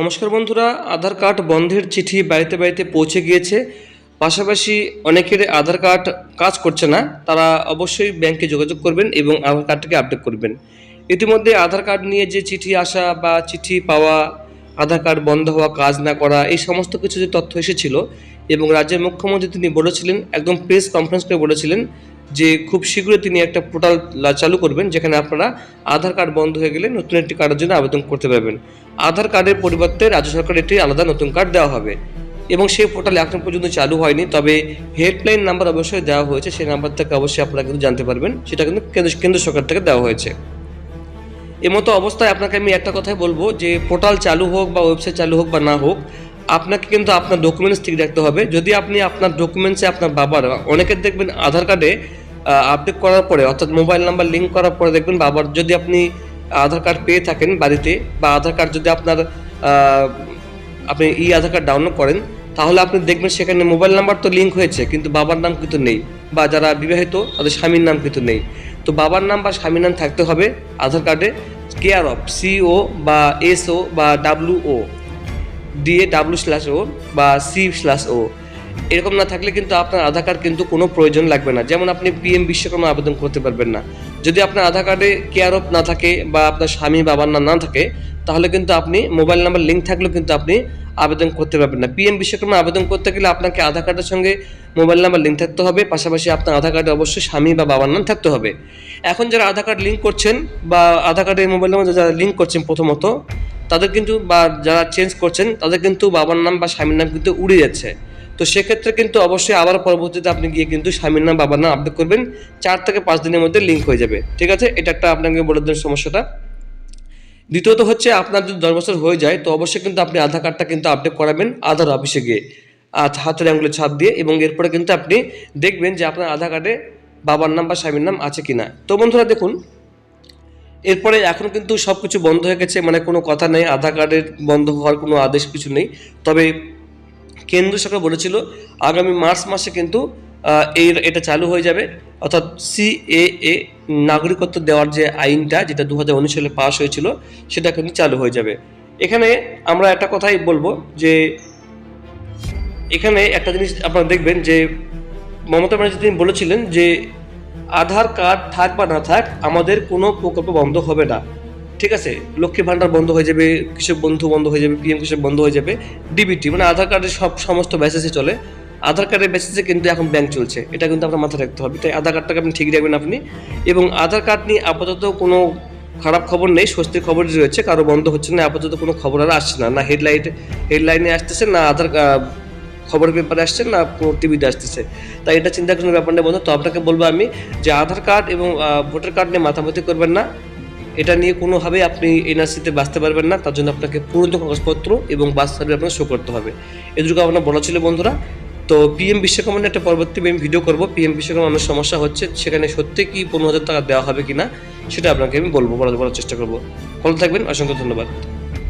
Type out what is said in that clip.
নমস্কার বন্ধুরা, আধার কার্ড বন্ধের চিঠি বাড়িতে বাড়িতে পৌঁছে গিয়েছে। পাশাপাশি অনেকের আধার কার্ড কাজ করছে না, তারা অবশ্যই ব্যাংকে যোগাযোগ করবেন এবং আধার কার্ডটিকে আপডেট করবেন। ইতিমধ্যে আধার কার্ড নিয়ে যে চিঠি আসা বা চিঠি পাওয়া, আধার কার্ড বন্ধ হওয়া, কাজ না করা, এই সমস্ত কিছু যে তথ্য এসেছিল এবং রাজ্যের মুখ্যমন্ত্রী তিনি বলেছিলেন, একদম প্রেস কনফারেন্স করে বলেছিলেন যে খুব শীঘ্রই তিনি একটা পোর্টাল চালু করবেন, যেখানে আপনারা আধার কার্ড বন্ধ হয়ে গেলে নতুন একটি কার্ডের জন্য আবেদন করতে পারবেন। আধার কার্ডের পরিবর্তে রাজ্য সরকার একটি আলাদা নতুন কার্ড দেওয়া হবে। এবং সেই পোর্টাল এখন পর্যন্ত চালু হয়নি, তবে হেল্পলাইন নাম্বার অবশ্যই দেওয়া হয়েছে, সেই নাম্বার থেকে অবশ্যই আপনারা কিন্তু জানতে পারবেন, সেটা কিন্তু কেন্দ্র সরকার থেকে দেওয়া হয়েছে। এমতো অবস্থায় আপনাকে আমি একটা কথাই বলব, যে পোর্টাল চালু হোক বা ওয়েবসাইট চালু হোক বা না হোক আপনাকে কিন্তু আপনার ডকুমেন্টস ঠিক রাখতে হবে। যদি আপনি আপনার ডকুমেন্টসে আপনার বাবার অনেকের দেখবেন আধার কার্ডে আপডেট করার পরে, অর্থাৎ মোবাইল নাম্বার লিঙ্ক করার পরে দেখবেন বাবার যদি আপনি আধার কার্ড পেয়ে থাকেন বাড়িতে বা আধার কার্ড যদি আপনার আপনি ই আধার কার্ড ডাউনলোড করেন, তাহলে আপনি দেখবেন সেখানে মোবাইল নাম্বার তো লিঙ্ক হয়েছে, কিন্তু বাবার নাম কিন্তু নেই বা যারা বিবাহিত তাদের স্বামীর নাম কিন্তু নেই। তো বাবার নাম বা স্বামীর নাম থাকতে হবে আধার কার্ডে কেয়ার অফ সিও বা এসও বা W DA W slash O বা সি স্ল্যাশ ও এরকম না থাকলে কিন্তু আপনার আধার কার্ড কিন্তু কোনো প্রয়োজন লাগবে না। যেমন আপনি পিএম বিশ্বকর্মা আবেদন করতে পারবেন না। যদি আপনার আধার কার্ডে কেয়ার অফ না থাকে বা আপনার স্বামী বাবার নাম না থাকে, তাহলে কিন্তু আপনি মোবাইল নাম্বার লিঙ্ক থাকলেও কিন্তু আপনি আবেদন করতে পারবেন না। পিএম বিশ্বকর্মা আবেদন করতে গেলে আপনাকে আধার কার্ডের সঙ্গে মোবাইল নাম্বার লিঙ্ক থাকতে হবে। পাশাপাশি আপনার আধার কার্ডে অবশ্যই স্বামী বা বাবার নাম থাকতে হবে। এখন যারা আধার কার্ড লিঙ্ক করছেন বা আধার কার্ডে মোবাইল নাম্বার যারা লিঙ্ক করছেন প্রথমত তাদের কিন্তু বা যারা চেঞ্জ করছেন, তাদের কিন্তু বাবার নাম বা স্বামীর নাম কিন্তু উড়ে যাচ্ছে। তো সেক্ষেত্রে কিন্তু অবশ্যই আবার পরবর্তীতে আপনি গিয়ে কিন্তু স্বামীর নাম, বাবার নাম আপডেট করবেন। চার থেকে পাঁচ দিনের মধ্যে লিঙ্ক হয়ে যাবে। ঠিক আছে? এটা একটা আপনাকে বলে দেন সমস্যাটা। দ্বিতীয়ত হচ্ছে আপনার যদি দশ বছর হয়ে যায়, তো অবশ্যই কিন্তু আপনি আধার কার্ডটা কিন্তু আপডেট করাবেন আধার অফিসে গিয়ে। হাতের আঙুলের ছাপ দিয়ে এবং এরপরে কিন্তু আপনি দেখবেন যে আপনার আধার কার্ডে বাবার নাম বা স্বামীর নাম আছে কিনা। তো বন্ধুরা দেখুন এরপরে এখন কিন্তু সব কিছু বন্ধ হয়ে গেছে মানে কোনো কথা নেই, আধার কার্ডের বন্ধ হওয়ার কোনো আদেশ কিছু নেই। তবে কেন্দ্র সরকার বলেছিল, আগামী মার্চ মাসে কিন্তু এই এটা চালু হয়ে যাবে। অর্থাৎ সিএএ নাগরিকত্ব দেওয়ার যে আইনটা, যেটা দু হাজার উনিশ সালে পাশ হয়েছিল, সেটা কিন্তু চালু হয়ে যাবে। এখানে আমরা একটা কথাই বলব যে, এখানে একটা জিনিস আপনারা দেখবেন যে, মমতা ব্যানার্জি তিনি বলেছিলেন যে আধার কার্ড, থাক বা না থাক, আমাদের কোনো প্রকল্প বন্ধ হবে না। ঠিক আছে? লক্ষ্মী ভাণ্ডার বন্ধ হয়ে যাবে, কৃষক বন্ধু বন্ধ হয়ে যাবে, পিএম কৃষক বন্ধ হয়ে যাবে, ডিবিটি মানে আধার কার্ডের সব সমস্ত বেসিসে চলে। আধার কার্ডের বেসিসে কিন্তু এখন ব্যাংক চলছে। এটা কিন্তু আপনার মাথায় রাখতে হবে। তাই আধার কার্ডটাকে আপনি ঠিক রাখবেন আপনি। এবং আধার কার্ড নিয়ে আপাতত কোনো খারাপ খবর নেই, স্বস্তির খবর রয়েছে। কারও বন্ধ হচ্ছে না, আপাতত কোনো খবর আর আসছে না। না হেডলাইট হেডলাইনে আসতেছে, না আধার আহ, খবরের পেপারে আসছে না টিভিতে আসতেছে। তাই এটা চিন্তা করার ব্যাপার নেই বন্ধু। তো আপনাকে বলব আমি যে আধার কার্ড এবং ভোটার কার্ড নিয়ে মাথামাতি করবেন না। এটা নিয়ে কোনোভাবেই আপনি এনআরসিতে বাঁচতে পারবেন না। তার জন্য আপনাকে পুরনো কাগজপত্র এবং বাস সার্ভিস আপনাকে শো করতে হবে। এটুকু আপনার বলা ছিল বন্ধুরা। তো পিএম বিশ্বকর্মা নিয়ে একটা পরবর্তী আমি ভিডিও করব। পিএম বিশ্বকর্মা অনেক সমস্যা হচ্ছে। সেখানে সত্যি কি পনেরো হাজার টাকা দেওয়া হবে কিনা সেটা আপনাকে আমি বলব বলার চেষ্টা করব। ভালো থাকবেন। অসংখ্য ধন্যবাদ।